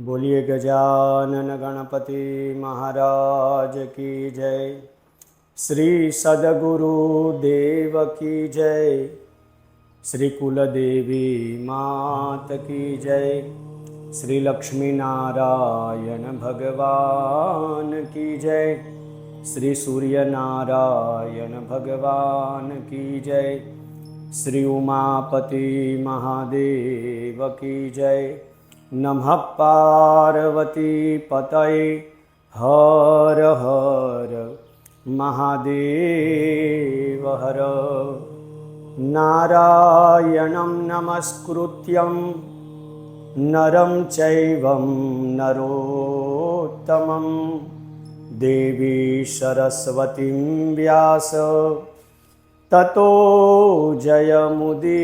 બોલીએ ગજાનન ગણપતિ મહારાજ કી જય. શ્રી સદગુરુ દેવ કી જય. શ્રી કુલદેવી માત કી જય. શ્રી લક્ષ્મીનારાયણ ભગવાન કી જય. શ્રી સૂર્યનારાયણ ભગવાન કી જય. શ્રી ઉમાપતિ મહાદેવ કી જય. નમઃ પાર્વતી પતય હર હર મહાદેવ હર નારાયણં નમસ્કૃત્યં નરં ચૈવં નરોત્તમં દેવી સરસ્વતીં વ્યાસ તતો જયમુદીરયે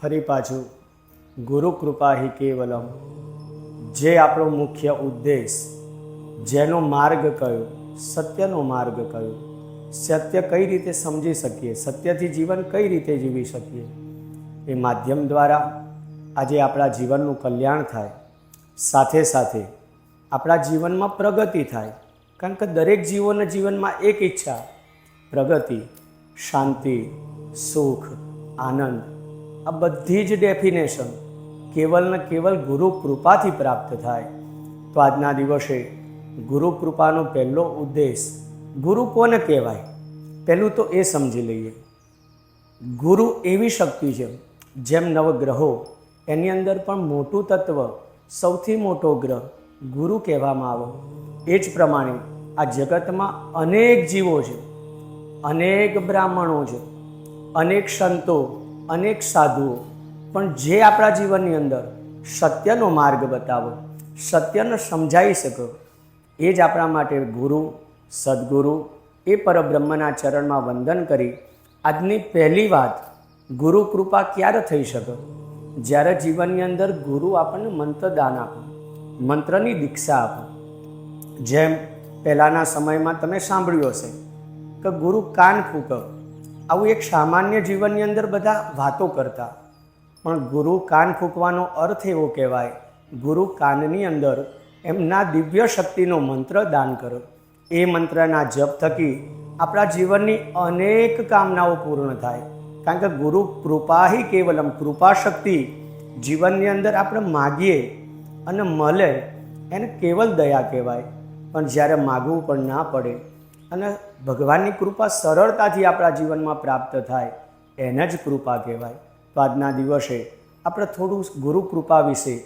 ફરી પાછું ગુરુ કૃપા હિ કેવલમ. જે આપણો મુખ્ય ઉદ્દેશ, જેનો માર્ગ કયો, સત્યનો માર્ગ કયો, સત્ય કઈ રીતે સમજી શકીએ, સત્યથી જીવન કઈ રીતે જીવી શકીએ? એ માધ્યમ દ્વારા આજે આપણા જીવનનું કલ્યાણ થાય. સાથે સાથે આપણા જીવનમાં પ્રગતિ થાય. કારણ કે દરેક જીવોના જીવનમાં એક ઈચ્છા, પ્રગતિ, શાંતિ, સુખ, આનંદ, આ બધી જ ડેફિનેશન કેવલ ને કેવલ ગુરુ કૃપાથી પ્રાપ્ત થાય. તો આજના દિવસે ગુરુ કૃપાનો પહેલો ઉદ્દેશ ગુરુ કોને કહેવાય? પહેલું તો એ સમજી લઈએ. ગુરુ એવી શક્તિ છે, જેમ નવગ્રહો, એની અંદર પણ મોટું તત્વ, સૌથી મોટો ગ્રહ ગુરુ કહેવામાં આવે. એ જ પ્રમાણે આ જગતમાં અનેક જીવો છે, અનેક બ્રાહ્મણો છે, અનેક સંતો, અનેક સાધુઓ પણ જે આપણા જીવનની અંદર સત્યનો માર્ગ બતાવો, સત્યને સમજાવી શકો, એ જ આપણા માટે ગુરુ, સદગુરુ, એ પરબ્રહ્મના ચરણમાં વંદન કરી આજની પહેલી વાત, ગુરુ કૃપા ક્યારે થઈ શકે? જ્યારે જીવનની અંદર ગુરુ આપણને મંત્રદાન આપો, મંત્રની દીક્ષા આપે. જેમ પહેલાંના સમયમાં તમે સાંભળ્યું હશે કે ગુરુ કાન ફૂંક, આવું એક સામાન્ય જીવનની અંદર બધા વાતો કરતા. પણ ગુરુ કાન ફૂંકવાનો અર્થ એવો કહેવાય, ગુરુ કાનની અંદર એમના દિવ્ય શક્તિનો મંત્ર દાન કરો. એ મંત્રના જપ થકી આપણા જીવનની અનેક કામનાઓ પૂર્ણ થાય. કારણ કે ગુરુ કૃપા હિ કેવલમ, કૃપા શક્તિ જીવનની અંદર આપણે માગીએ અને મળે એને કેવલ દયા કહેવાય. પણ જ્યારે માગવું પણ ના પડે અને ભગવાનની કૃપા સરળતાથી આપણા જીવનમાં પ્રાપ્ત થાય, એને જ કૃપા કહેવાય. તો દિવસે આપણે થોડું ગુરુ કૃપા વિશે,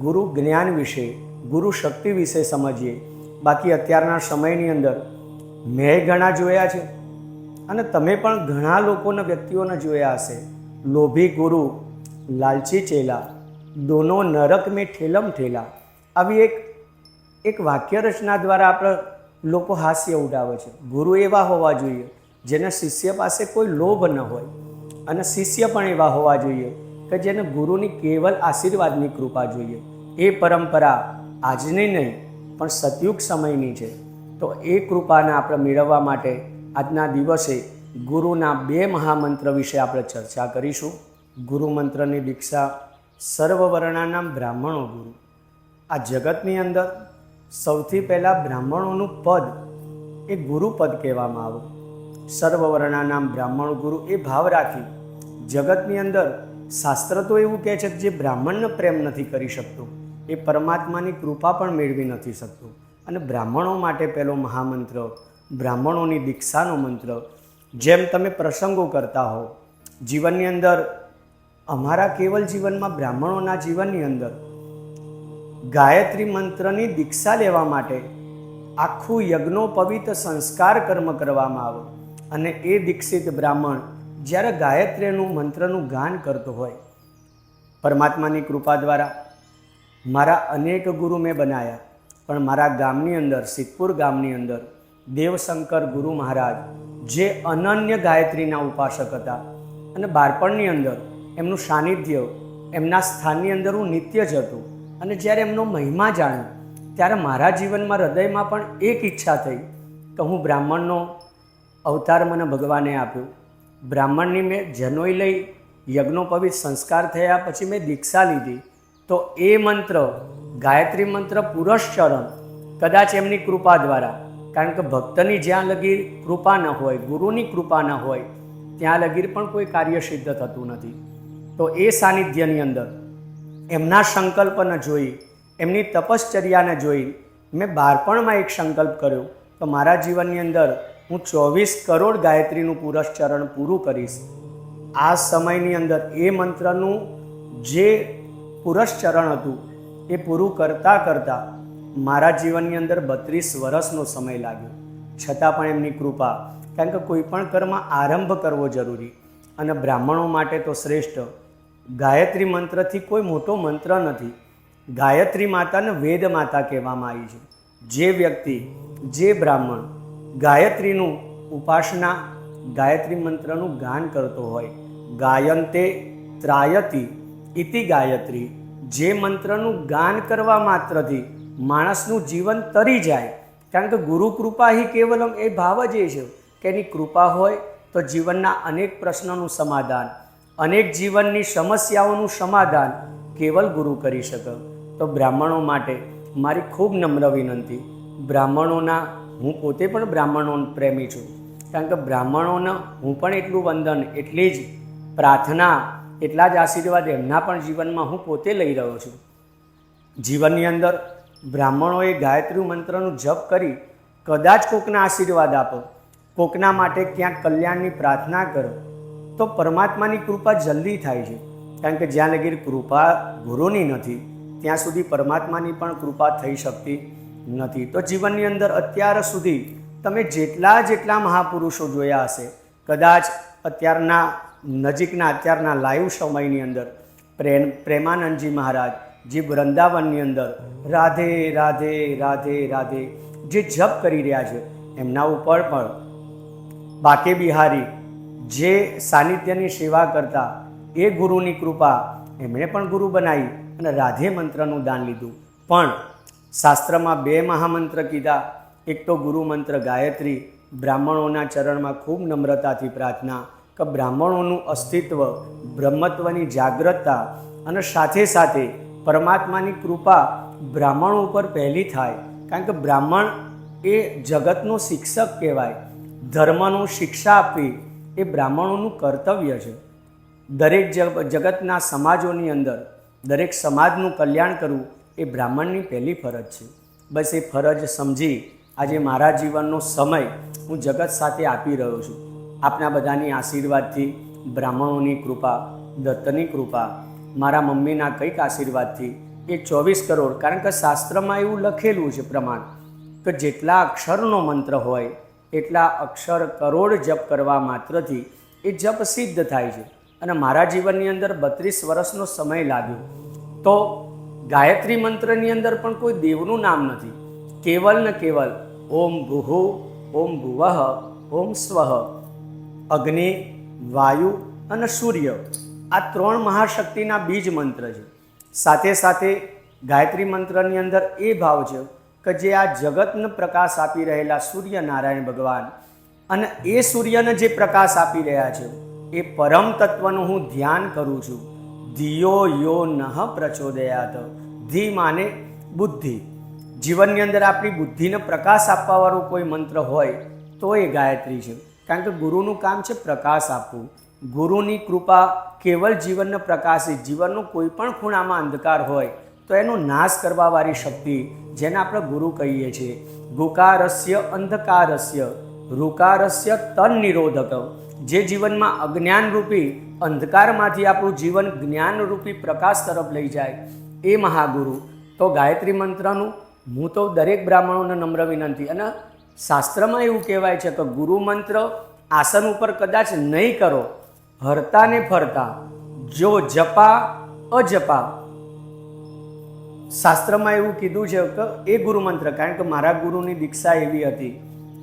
ગુરુ જ્ઞાન વિશે, ગુરુ શક્તિ વિશે સમજીએ. બાકી અત્યારના સમયની અંદર મેં ઘણા જોયા છે અને તમે પણ ઘણા લોકોના વ્યક્તિઓને જોયા હશે. લોભી ગુરુ, લાલચી ચેલા, દોનો નરક મેં ઠેલમ ઠેલા. આવી એક એક વાક્ય રચના દ્વારા આપણે લોકો હાસ્ય ઉડાવે છે. ગુરુ એવા હોવા જોઈએ જેના શિષ્ય પાસે કોઈ લોભ ન હોય. અને શિષ્ય પણ એવા હોવા જોઈએ કે જેને ગુરુની કેવલ આશીર્વાદની કૃપા જોઈએ. એ પરંપરા આજની નહીં, પણ સતયુગ સમયની છે. તો એ કૃપાને આપણે મેળવવા માટે આજના દિવસે ગુરુના બે મહામંત્ર વિશે આપણે ચર્ચા કરીશું. ગુરુ મંત્રની દીક્ષા સર્વવર્ણાના બ્રાહ્મણો ગુરુ. આ જગતની અંદર સૌથી પહેલાં બ્રાહ્મણોનું પદ એ ગુરુપદ કહેવામાં આવે. સર્વવર્ણાના બ્રાહ્મણ ગુરુ એ ભાવ રાખી જગતની અંદર શાસ્ત્ર તો એવું કહે છે કે જે બ્રાહ્મણને પ્રેમ નથી કરી શકતો, એ પરમાત્માની કૃપા પણ મેળવી નથી શકતો. અને બ્રાહ્મણો માટે પહેલો મહામંત્ર, બ્રાહ્મણોની દીક્ષાનો મંત્ર, જેમ તમે પ્રસંગો કરતા હો, જીવનની અંદર અમારા કેવલ જીવનમાં બ્રાહ્મણોના જીવનની અંદર ગાયત્રી મંત્રની દીક્ષા લેવા માટે આખું યજ્ઞોપવિત સંસ્કાર કર્મ કરવામાં આવે. અને એ દીક્ષિત બ્રાહ્મણ જ્યારે ગાયત્રીનું મંત્રનું ગાન કરતો હોય, પરમાત્માની કૃપા દ્વારા, મારા અનેક ગુરુ મેં બનાવ્યા પણ મારા ગામની અંદર, સિદ્ધપુર ગામની અંદર, દેવશંકર ગુરુ મહારાજ, જે અનન્ય ગાયત્રીના ઉપાસક હતા, અને બાળપણની અંદર એમનું સાનિધ્ય, એમના સ્થાનની અંદર હું નિત્ય જ હતું, અને જ્યારે એમનો મહિમા જાણ્યો, ત્યારે મારા જીવનમાં, હૃદયમાં પણ એક ઈચ્છા થઈ કે હું બ્રાહ્મણનો અવતાર મને ભગવાને આપ્યો. બ્રાહ્મણની મેં જનોઈ લઈ યજ્ઞોપવિત સંસ્કાર થયા પછી મેં દીક્ષા લીધી. તો એ મંત્ર, ગાયત્રી મંત્ર પુરસ્ચરણ કદાચ એમની કૃપા દ્વારા, કારણ કે ભક્તની જ્યાં લગી કૃપા ન હોય, ગુરુની કૃપા ન હોય, ત્યાં લગી પણ કોઈ કાર્ય સિદ્ધ થતું નથી. તો એ સાનિધ્યની અંદર, એમના સંકલ્પને જોઈ, એમની તપશ્ચર્યાને જોઈ, મેં બાળપણમાં એક સંકલ્પ કર્યો તો મારા જીવનની અંદર હું ચોવીસ કરોડ ગાયત્રીનું પુરસ્ચરણ પૂરું કરીશ. આ સમયની અંદર એ મંત્રનું જે પુરસ્ચરણ હતું, એ પૂરું કરતાં કરતાં મારા જીવનની અંદર બત્રીસ વર્ષનો સમય લાગ્યો. છતાં પણ એમની કૃપા, કારણ કે કોઈ પણ કર્મ આરંભ કરવો જરૂરી અને બ્રાહ્મણો માટે તો શ્રેષ્ઠ. ગાયત્રી મંત્રથી કોઈ મોટો મંત્ર નથી. ગાયત્રી માતાને વેદ માતા કહેવામાં આવી છે. જે વ્યક્તિ, જે બ્રાહ્મણ ગાયત્રીનું ઉપાસના, ગાયત્રી મંત્રનું ગાન કરતો હોય. ગાયંતે ત્રાયતી ઇતિ ગાયત્રી. જે મંત્રનું ગાન કરવા માત્રથી માણસનું જીવન તરી જાય. કારણ કે ગુરુ કૃપા હિ કેવલમ એ ભાવ જ એ છે કે એની કૃપા હોય તો જીવનના અનેક પ્રશ્નોનું સમાધાન, અનેક જીવનની સમસ્યાઓનું સમાધાન કેવલ ગુરુ કરી શકે. તો બ્રાહ્મણો માટે મારી ખૂબ નમ્ર વિનંતી. બ્રાહ્મણોના હું પોતે પણ બ્રાહ્મણો પ્રેમી છું. કારણ કે બ્રાહ્મણોને હું પણ એટલું વંદન, એટલી જ પ્રાર્થના, એટલા જ આશીર્વાદ એમના પણ જીવનમાં હું પોતે લઈ રહ્યો છું. જીવનની અંદર બ્રાહ્મણોએ ગાયત્રી મંત્રનું જપ કરી કદાચ કોકના આશીર્વાદ આપો, કોકના માટે ક્યાંક કલ્યાણની પ્રાર્થના કરો, તો પરમાત્માની કૃપા જલ્દી થાય છે. કારણ કે જ્યાં લગી કૃપા ગુરુની નથી, ત્યાં સુધી પરમાત્માની પણ કૃપા થઈ શકતી નથી. તો જીવનની અંદર અત્યાર સુધી તમે જેટલા જેટલા મહાપુરુષો જોયા હશે, કદાચ અત્યારના નજીકના, અત્યારના લાઈવ સમયની અંદર પ્રેમ, પ્રેમાનંદજી મહારાજ, જે વૃંદાવનની અંદર રાધે રાધે રાધે રાધે જે જપ કરી રહ્યા છે, એમના ઉપર પણ બાકે બિહારી જે સાનિધ્યની સેવા કરતા એ ગુરુની કૃપા એમણે પણ ગુરુ બનાવી અને રાધે મંત્રનું દાન લીધું. પણ શાસ્ત્રમાં બે મહામંત્ર કીધા. એક તો ગુરુ મંત્ર ગાયત્રી, બ્રાહ્મણોના ચરણમાં ખૂબ નમ્રતાથી પ્રાર્થના કે બ્રાહ્મણોનું અસ્તિત્વ, બ્રહ્મત્વની જાગ્રતતા અને સાથે સાથે પરમાત્માની કૃપા બ્રાહ્મણો ઉપર પહેલી થાય. કારણ કે બ્રાહ્મણ એ જગતનો શિક્ષક કહેવાય. ધર્મનું શિક્ષા આપવી એ બ્રાહ્મણોનું કર્તવ્ય છે. દરેક જગ, જગતના સમાજોની અંદર દરેક સમાજનું કલ્યાણ કરવું એ બ્રાહ્મણની પહેલી ફરજ છે. બસ એ ફરજ સમજી આજે મારા જીવનનો સમય હું જગત સાથે આપી રહ્યો છું. આપના બધાની આશીર્વાદથી, બ્રાહ્મણોની કૃપા, દત્તની કૃપા, મારા મમ્મીના કંઈક આશીર્વાદથી એ ચોવીસ કરોડ. કારણ કે શાસ્ત્રમાં એવું લખેલું છે પ્રમાણ કે જેટલા અક્ષરનો મંત્ર હોય, એટલા અક્ષર કરોડ જપ કરવા માત્રથી એ જપ સિદ્ધ થાય છે. અને મારા જીવનની અંદર બત્રીસ વર્ષનો સમય લાગ્યો. તો ગાયત્રી મંત્રની અંદર પણ કોઈ દેવનું નામ નથી. કેવલ ને કેવલ ઓમ ભુહુ, ઓમ ભુવઃ, ઓમ સ્વઃ, અગ્નિ, વાયુ અને સૂર્ય. આ ત્રણ મહાશક્તિના બીજ મંત્ર છે. સાથે સાથે ગાયત્રી મંત્રની અંદર એ ભાવ છે કે જે આ જગતને પ્રકાશ આપી રહેલા સૂર્યનારાયણ ભગવાન અને એ સૂર્યને જે પ્રકાશ આપી રહ્યા છે, એ પરમ તત્વનું હું ધ્યાન કરું છું. ધિયો યો નઃ પ્રચોદયાત. ધી માને બુદ્ધિ. જીવનની અંદર આપણી બુદ્ધિને પ્રકાશ આપવાવાળો કોઈ મંત્ર હોય તો એ ગાયત્રી છે. કારણ કે ગુરુનું કામ છે પ્રકાશ આપવું. ગુરુની કૃપા કેવલ જીવનને પ્રકાશિત, જીવનનો કોઈ પણ ખૂણામાં અંધકાર હોય તો એનો નાશ કરવાવાળી શક્તિ જેને આપણે ગુરુ કહીએ છીએ. ગુકારસ્ય અંધકારસ્ય, રૂકારસ્ય તન નિરોધક. જે જીવનમાં અજ્ઞાનરૂપી અંધકારમાંથી આપણું જીવન જ્ઞાનરૂપી પ્રકાશ તરફ લઈ જાય. એ મહાગુરુ. તો ગાયત્રી મંત્રનું હું તો દરેક બ્રાહ્મણોને નમ્ર વિનંતી. અને શાસ્ત્રમાં એવું કહેવાય છે કે ગુરુ મંત્ર આસન ઉપર કદાચ નહીં કરો, હરતા ને ફરતા, જો જપા, અજપા. શાસ્ત્રમાં એવું કીધું છે કે એ ગુરુમંત્ર કારણ કે મારા ગુરુની દીક્ષા એવી હતી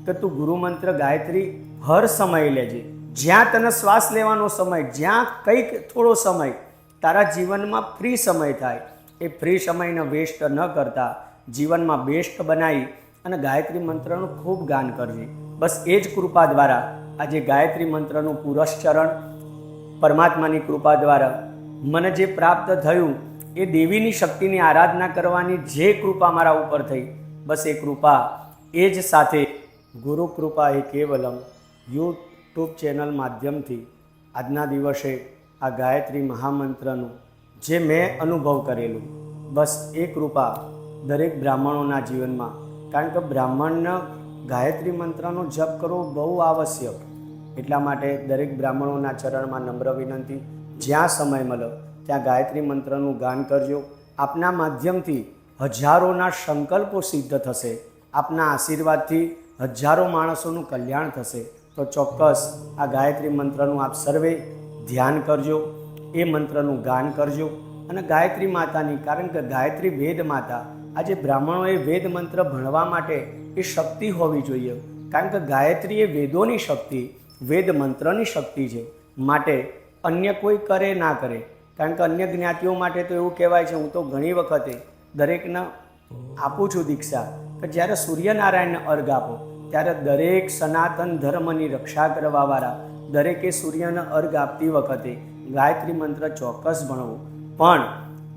કે તું ગુરુમંત્ર ગાયત્રી હર સમયે લેજે. જ્યાં તને શ્વાસ લેવાનો સમય, જ્યાં કંઈક થોડો સમય, તારા જીવનમાં ફ્રી સમય થાય. એ ફ્રી સમયને વેસ્ટ ન કરતા જીવનમાં બેસ્ટ બનાવી અને ગાયત્રી મંત્રનું ખૂબ ગાન કરજે બસ એ જ કૃપા દ્વારા આજે ગાયત્રી મંત્રનું પુરસ્ચરણ પરમાત્માની કૃપા દ્વારા મને જે પ્રાપ્ત થયું એ દેવીની શક્તિની આરાધના કરવાની જે કૃપા મારા ઉપર થઈ, બસ એ કૃપા એ જ સાથે ગુરુ કૃપા એ કેવલમ યુટ્યુબ ચેનલ માધ્યમથી આજના દિવસે આ ગાયત્રી મહામંત્રનું જે મેં અનુભવ કરેલું. બસ એ કૃપા દરેક બ્રાહ્મણોના જીવનમાં. કારણ કે બ્રાહ્મણને ગાયત્રી મંત્રનો જપ કરવો બહુ આવશ્યક. એટલા માટે દરેક બ્રાહ્મણોના ચરણમાં નમ્ર વિનંતી. જ્યાં સમય મળે ત્યાં ગાયત્રી મંત્રનું ગાન કરજો. આપના માધ્યમથી હજારોના સંકલ્પો સિદ્ધ થશે. આપના આશીર્વાદથી હજારો માણસોનું કલ્યાણ થશે. તો ચોક્કસ આ ગાયત્રી મંત્રનું આપ સર્વે ધ્યાન કરજો. એ મંત્રનું ગાન કરજો. અને ગાયત્રી માતાની, કારણ કે ગાયત્રી વેદ માતા, આજે બ્રાહ્મણોએ વેદ મંત્ર ભણવા માટે એ શક્તિ હોવી જોઈએ. કારણ કે ગાયત્રી એ વેદોની શક્તિ, વેદ મંત્રની શક્તિ છે. માટે અન્ય કોઈ કરે ના કરે. કારણ કે અન્ય જ્ઞાતિઓ માટે તો એવું કહેવાય છે, હું તો ઘણી વખતે દરેકને આપું છું દીક્ષા, કે જ્યારે સૂર્યનારાયણને અર્ઘ આપો, ત્યારે દરેક સનાતન ધર્મની રક્ષા કરવાવાળા દરેકે સૂર્યને અર્ઘ આપતી વખતે ગાયત્રી મંત્ર ચોક્કસ ભણવું. પણ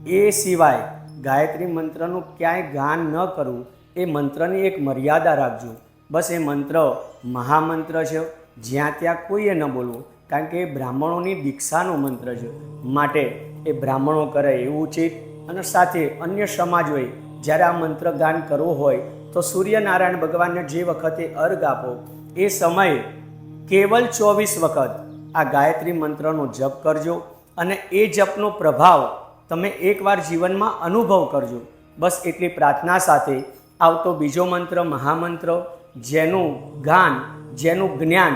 એ સિવાય ગાયત્રી મંત્રનું ક્યાંય ગાન ન કરવું, એ મંત્રની એક મર્યાદા રાખજો. બસ એ મંત્ર મહામંત્ર છે, જ્યાં ત્યાં કોઈએ ન બોલવું, કારણ કે એ બ્રાહ્મણોની દીક્ષાનો મંત્ર છે. માટે એ બ્રાહ્મણો કરે એવું ઉચિત અને સાથે અન્ય સમાજોએ જ્યારે આ મંત્ર ગાન કરવું હોય, તો સૂર્યનારાયણ ભગવાનને જે વખતે અર્ઘ આપો, એ સમયે કેવલ ચોવીસ વખત આ ગાયત્રી મંત્રનો જપ કરજો અને એ જપનો પ્રભાવ તમે એકવાર જીવનમાં અનુભવ કરજો. બસ એટલી પ્રાર્થના સાથે આવતો બીજો મંત્ર, મહામંત્ર, જેનું ગાન, જેનું જ્ઞાન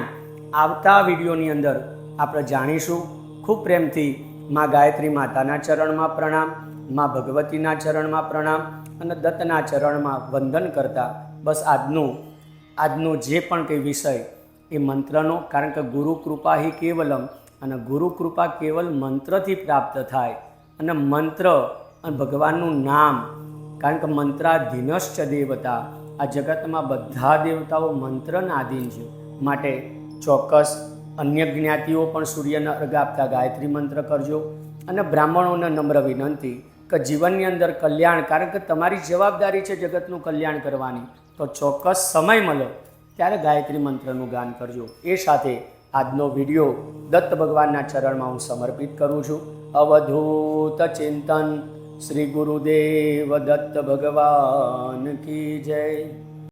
આવતા વિડીયોની અંદર આપણે જાણીશું. ખૂબ પ્રેમથી માં ગાયત્રી માતાના ચરણમાં પ્રણામ, માં ભગવતીના ચરણમાં પ્રણામ અને દત્તના ચરણમાં વંદન કરતા બસ આજનું, આજનો જે પણ કંઈ વિષય એ મંત્રનો, કારણ કે ગુરુ કૃપા હિ કેવલમ અને ગુરુ કૃપા કેવલ મંત્રથી પ્રાપ્ત થાય અને મંત્ર અને ભગવાનનું નામ, કારણ કે મંત્રાધીનશ્ચ દેવતા, આ જગતમાં બધા દેવતાઓ મંત્રના આધીન છે. માટે ચોક્કસ અન્ય જ્ઞાતિઓ પણ સૂર્યને અર્ઘ આપતા ગાયત્રી મંત્ર કરજો અને બ્રાહ્મણોને નમ્ર વિનંતી કે જીવનની અંદર કલ્યાણ, કારણ કે તમારી જવાબદારી છે જગતનું કલ્યાણ કરવાની, તો ચોક્કસ સમય મળે. ત્યારે ગાયત્રી મંત્રનું ગાન કરજો. એ સાથે આજનો વીડિયો દત્ત ભગવાનના ચરણમાં હું સમર્પિત કરું છું. અવધૂત ચિંતન શ્રી ગુરુદેવ દત્ત ભગવાન કી જય.